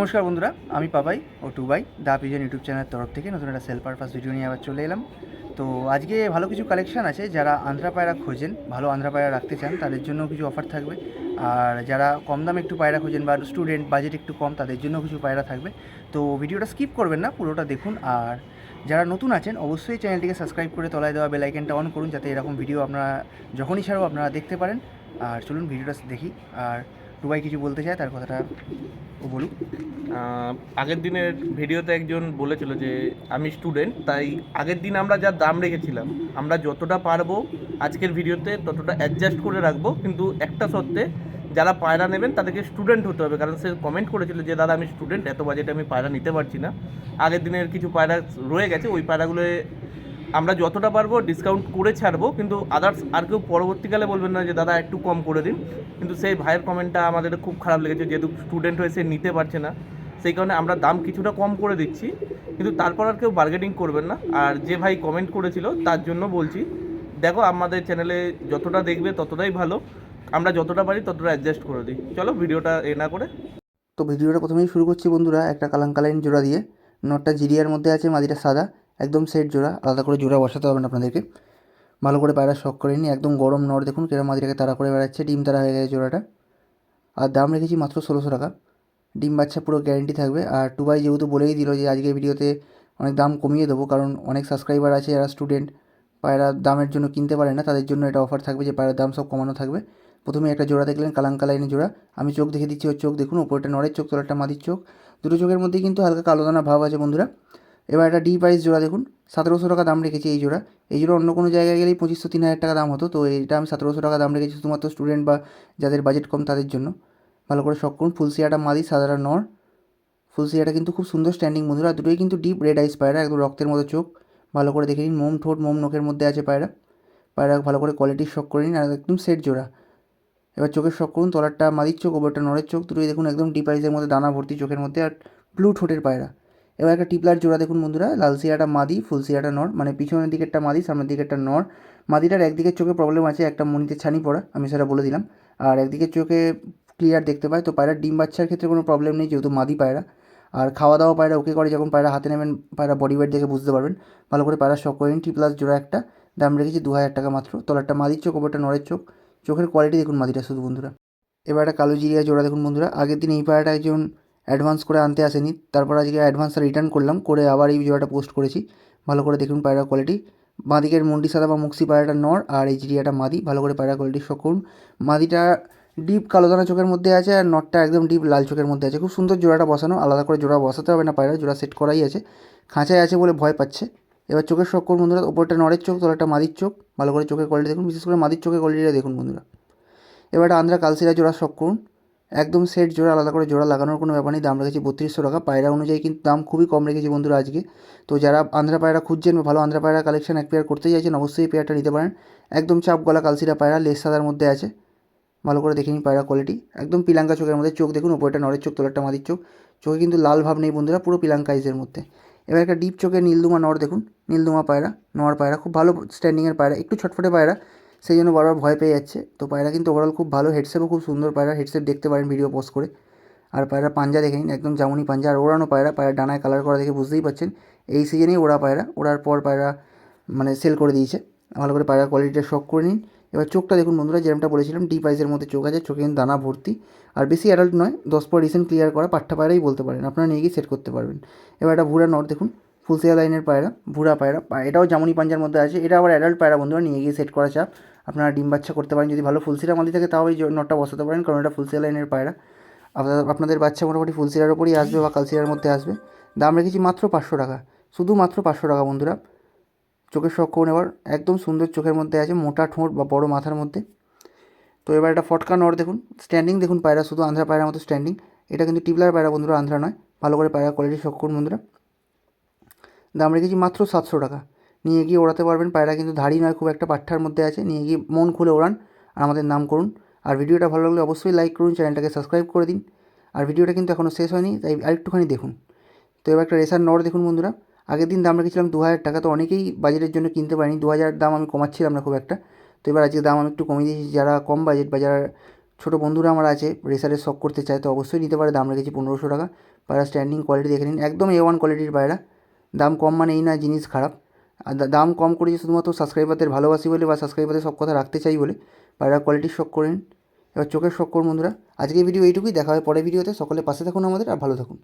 নমস্কার বন্ধুরা, আমি পাপাই ও টুবাই, দা পিজন ইউটিউব চ্যানেলের তরফ থেকে নতুন একটা সেল পারপাস ভিডিও নিয়ে আবার চলে এলাম। তো আজকে ভালো কিছু কালেকশন আছে, যারা আন্ধ্রা পায়রা খোঁজেন, ভালো আন্ধ্রা পায়রা রাখতে চান, তাদের জন্য কিছু অফার থাকবে। আর যারা কম দামে একটু পায়রা খোঁজেন বা স্টুডেন্ট বাজেট একটু কম, তাদের জন্য কিছু পায়রা থাকবে। তো ভিডিওটা স্কিপ করবেন না, পুরোটা দেখুন। আর যারা নতুন আছেন, অবশ্যই চ্যানেলটিকে সাবস্ক্রাইব করে তলায় দেওয়া বেল আইকনটা অন করুন, যাতে এরকম ভিডিও আপনারা যখনই ছাড়বো, আপনারা দেখতে পারেন। আর চলুন ভিডিওটা দেখি। আর টুবাই কিছু বলতে চায়, তার কথাটা ও বলুক। আগের দিনের ভিডিওতে একজন বলেছিল যে, আমি স্টুডেন্ট তাই আগের দিন আমরা যা দাম রেখেছিলাম, আমরা যতটা পারব আজকের ভিডিওতে ততটা অ্যাডজাস্ট করে রাখব, কিন্তু একটা সত্ত্বে যারা পায়রা নেবেন, তাদেরকে স্টুডেন্ট হতে হবে। কারণ সে কমেন্ট করেছিল যে, দাদা, আমি স্টুডেন্ট এত বাজেটে আমি পায়রা নিতে পারছি না। আগের দিনের কিছু পায়রা রয়ে গেছে, ওই পায়রাগুলো আমরা যতটা পারব ডিসকাউন্ট করে ছাড়বো, কিন্তু আদার্স আর কেউ পরবর্তীকালে বলবেন না যে, দাদা, একটু কম করে দিন। কিন্তু সেই ভাইয়ের কমেন্টটা আমাদের খুব খারাপ লেগেছে, যেহেতু স্টুডেন্ট হয়ে সে নিতে পারছে না। সেই কারণে আমরা দাম কিছুটা কম করে দিচ্ছি, কিন্তু তারপর আর কেউ বার্গেটিং করবেন না। আর যে ভাই কমেন্ট করেছিল, তার জন্য বলছি, দেখো, আমাদের চ্যানেলে যতটা দেখবে, ততটাই ভালো। আমরা যতটা পারি, ততটা অ্যাডজাস্ট করে দিই। চলো, ভিডিওটা এ না করে। তো ভিডিওটা প্রথমেই শুরু করছি বন্ধুরা, একটা কালাঙ্কালাইন জোড়া দিয়ে। নটটা জিরিয়ার মধ্যে আছে, মাদিটা সাদা। একদম সেট জোড়া, আলাদা করে জোড়া বসাতে হবে না আপনাদেরকে। ভালো করে পায়রা শখ করে নিই একদম গরম নট দেখুন কেরম মাদিটাকে তারা করে বেড়াচ্ছে, ডিম তারা হয়ে গেছে জোড়াটা। আর দাম রেখেছি মাত্র ষোলোশো টাকা। ডিম বাচ্চা পুরো গ্যারেন্টি থাকবে। আর টুবাই যেহেতু বলেই দিল যে আজকে ভিডিওতে অনেক দাম কমিয়ে দেবো, কারণ অনেক সাবস্ক্রাইবার আছে যারা স্টুডেন্ট পায়রা দামের জন্য কিনতে পারে না, তাদের জন্য এটা অফার থাকবে যে পায়রার দাম সব কমানো থাকবে। প্রথমে একটা জোড়া দেখলেন, কালাঙ্কা লাইনের জোড়া। আমি চোখ দেখে দিচ্ছি ওর চোখ, দেখুন উপরটা নড়ের চোখ, তোলারটা মাদির চোখ। দুটো চোখের মধ্যেই কিন্তু হালকা কালো দানা ভাব আছে বন্ধুরা। এবার একটা ডি প্রাইস জোড়া দেখুন। সতেরোশো টাকা দাম রেখেছি এই জোড়া। এই জোড়া অন্য কোনো জায়গায় গেলেই পঁচিশশো তিন হাজার টাকা দাম হতো। তো এটা আমি সতেরোশো টাকা দাম রেখেছি শুধুমাত্র স্টুডেন্ট বা যাদের বাজেট কম তাদের জন্য। ভালো করে শখ করুন। ফুলসিয়াটা মাদি, সাদাটা নর। ফুলসিয়াটা কিন্তু খুব সুন্দর স্ট্যান্ডিং বন্ধুরা। দুটোই কিন্তু ডিপ রেড আইস পায়রা, একদম রক্তের মতো চোখ। ভালো করে দেখে নিন। মোম ঠোঁট, মোম নখের মধ্যে আছে পায়রা। পায়রা ভালো করে কোয়ালিটির শখ করে নিন। আর একদম সেট জোড়া। এবার চোখের শখ করুন। তলারটা মাদির চোখ, ওপরটা নরের চোখ। দুটোই দেখুন একদম ডিপ আইসের মধ্যে, দানা ভর্তি চোখের মধ্যে। আর ব্লু ঠোঁটের পায়রা। এবার একটা টিপলার জোড়া দেখুন বন্ধুরা, লাল সিয়াটা মাদি, ফুল সিয়াটা নর মানে পিছনের দিকেরটা মাদি, সামনের দিকেরটা নর। মাদিটার একদিকের চোখে প্রবলেম আছে, একটা মনিতে ছানি পড়া, আমি সেটা বলে দিলাম। আর একদিকের চোখে ক্লিয়ার দেখতে পায়, তো পায়রার ডিম বাচ্চার ক্ষেত্রে কোনো প্রবলেম নেই, যেহেতু মাদি পায়রা। আর খাওয়া দাওয়া পায়রা ওকে করে, যখন পায়রা হাতে নেবেন, পায়রা বডি ওয়েট দেখে বুঝতে পারবেন। ভালো করে পায়রা শখ করে নিন টি প্লাস জোড়া একটা, দাম রেখেছি দু হাজার টাকা মাত্র। তলারটা মাদির চোখ, ওপরটা নরের চোখ। চোখের কোয়ালিটি দেখুন মাদিটা শুধু বন্ধুরা। এবার একটা কালো জিরিয়া জোড়া দেখুন বন্ধুরা, আগের দিন এই পায়রাটা একজন অ্যাডভান্স করে আনতে আসেনি। তারপর আজকে অ্যাডভান্সটা রিটার্ন করলাম, করে আবার এই জোড়াটা পোস্ট করেছি। ভালো করে দেখুন পায়রা কোয়ালিটি বাঁদিকের মন্ডি সাদা বা মুক্সি পায়রাটা নর আর এই জিরিয়াটা মাদি। ভালো করে পায়রা কোয়ালিটি শখ করুন। মাদিটা ডিপ কালো দানা চোখের মধ্যে আছে আর নটটা একদম ডিপ লাল চোখের মধ্যে আছে। খুব সুন্দর জোড়াটা বসানো। আলাদা করে জোড়া বসাতে হবে না পায়রা, জোড়া সেট করাই আছে। খাঁচায় আছে বলে ভয় পাচ্ছে। এবার চোখের শখ করুন বন্ধুরা। ওপরটা নরের চোখ, তোলাটা মাদির চোখ। ভালো করে চোখের কোয়ালিটি দেখুন। বিশেষ করে মাদির চোখের কোয়ালিটিটা দেখুন বন্ধুরা। এবার আন্ধ্রা কালসিরা জোড়া শখ করুন। একদম সেট জোড়া, আলাদা করে জোড়া লাগানোর কোনো ব্যাপার নেই। দাম রেখেছি বত্রিশশো টাকা। পায়রা অনুযায়ী কিন্তু দাম খুবই কম রেখেছি বন্ধুরা আজকে। তো যারা আন্ধ্রা পায়রা খুঁজছেন বা ভালো আন্ধ্রা পায়রা কালেকশন এক পেয়ার করতে চাইছেন, অবশ্যই এই পেয়ারটা নিতে পারেন। একদম চাপ গলা কালসিরা পায়রা লেস সাদার মধ্যে আছে। ভালো করে দেখে নিন পায়রা কোয়ালিটি একদম পিলাঙ্কা চোখের মধ্যে চোখ দেখুন ওপরটা নরের চোখ, তোলারটা মাদির চোখ। চোখে কিন্তু লাল ভাব নেই বন্ধুরা, পুরো পিলাঙ্কা আইজের মধ্যে। এবার একটা ডিপ চোখে নীলদুমা নর দেখুন, নীলদুমা পায়রা, নর পায়রা, খুব ভালো স্ট্যান্ডিংয়ের পায়রা, একটু ছটফটে পায়রা। সেই জন্য বারবার ভয় পেয়ে যাচ্ছে। তো পায়রা কিন্তু ওভারঅল খুব ভালো হেডসেপও খুব সুন্দর পায়রা। হেডসেপ দেখতে পারেন ভিডিও পোস্ট করে। আর পায়রা পাঞ্জা দেখে নিন, একদম জামুনি পাঞ্জা। আর ওড়ানো পায়রা পায়রা ডানায় কালার করা দেখে বুঝতেই পারছেন এই সিজনেই ওড়া পায়রা, ওড়ার পর পায়রা মানে সেল করে দিয়েছে। ভালো করে পায়রা কোয়ালিটিটা শখ করে নিন। এবার চোখটা দেখুন বন্ধুরা যেরকমটা বলেছিলাম ডিপ আইসের মধ্যে চোখ আছে, চোখে কিন্তু দানা ভর্তি। আর বেশি অ্যাডাল্ট নয়, দশ পর রিসেন্ট ক্লিয়ার করা পাঠ্টা পায়রাই বলতে পারেন। আপনারা নিয়ে গিয়ে সেট করতে পারবেন। এবার একটা ভুড়া নট দেখুন। ফুলসিয়া লাইনের পায়রা ভুড়া পায়রা এটাও জামুনি পাঞ্জার মধ্যে আছে। এটা আবার অ্যাডাল্ট পায়রা বন্ধুরা, নিয়ে গিয়ে সেট করা চাপ। আপনারা ডিম বাচ্চা করতে পারেন, যদি ভালো ফুলসিরা মালি থাকে তাও এই নটটা বসাতে পারেন, কারণ এটা ফুলসিয়া লাইনের পায়রা। আপনাদের বাচ্চা মোটামুটি ফুলসিরার ওপরই আসবে বা কালসিরার মধ্যে আসবে। দাম রেখেছি মাত্র পাঁচশো টাকা। শুধু মাত্র পাঁচশো টাকা বন্ধুরা। চোখের করুন এবার। একদম সুন্দর চোখের মধ্যে আছে, মোটা ঠোঁট বা বড় মাথার মধ্যে। তো এবার একটা ফটকা নর দেখুন। স্ট্যান্ডিং দেখুন পায়রা, শুধু আন্ধ্রা পায়রার মতো স্ট্যান্ডিং এটা কিন্তু টিপলার পায়রা বন্ধুরা, আন্ধ্রা নয়। ভালো করে পায়রা কোয়ালিটি করুন বন্ধুরা। দাম রেখেছি মাত্র সাতশো টাকা। নিয়ে গিয়ে ওড়াতে পারবেন। পায়রা কিন্তু ধাড়ি নয়, খুব একটা পাঠার মধ্যে আছে। নিয়ে গিয়ে মন খুলে ওড়ান আর আমাদের নাম করুন। আর ভিডিওটা ভালো লাগলে অবশ্যই লাইক করুন, চ্যানেলটাকে সাবস্ক্রাইব করে দিন। আর ভিডিওটা কিন্তু এখনও শেষ হয়নি, তাই আরেকটুখানি দেখুন। তো এবার একটা রেসার নর দেখুন বন্ধুরা। আগের দিন দাম রেখেছিলাম দু হাজার টাকা, তো অনেকেই বাজেটের জন্য কিনতে পারেনি। দু হাজার দাম আমি কমাচ্ছিলাম না খুব একটা। তো এবার আজকে দাম আমি একটু কমিয়ে দিয়েছি। যারা কম বাজেট বা যারা ছোটো বন্ধুরা আমার আছে, রেসারের শখ করতে চায়, তো অবশ্যই নিতে পারে। দাম রেখেছি পনেরোশো টাকা। পায়রা স্ট্যান্ডিং কোয়ালিটি দেখে নিন। একদম এ ওয়ান কোয়ালিটির পায়রা। দাম কম মানে এই না, জিনিস খারাপ। আর দাম কম করেছে শুধুমাত্র সাবস্ক্রাইবারদের ভালোবাসি বলে বা সাবস্ক্রাইবারদের সব কথা রাখতে চাই বলে পায়রা কোয়ালিটির শখ করেন এবার চোখের শখ করুন বন্ধুরা। আজকের ভিডিও এইটুকুই। দেখা হয় পরের ভিডিওতে সকলে পাশে থাকুন আমাদের আর ভালো থাকুন।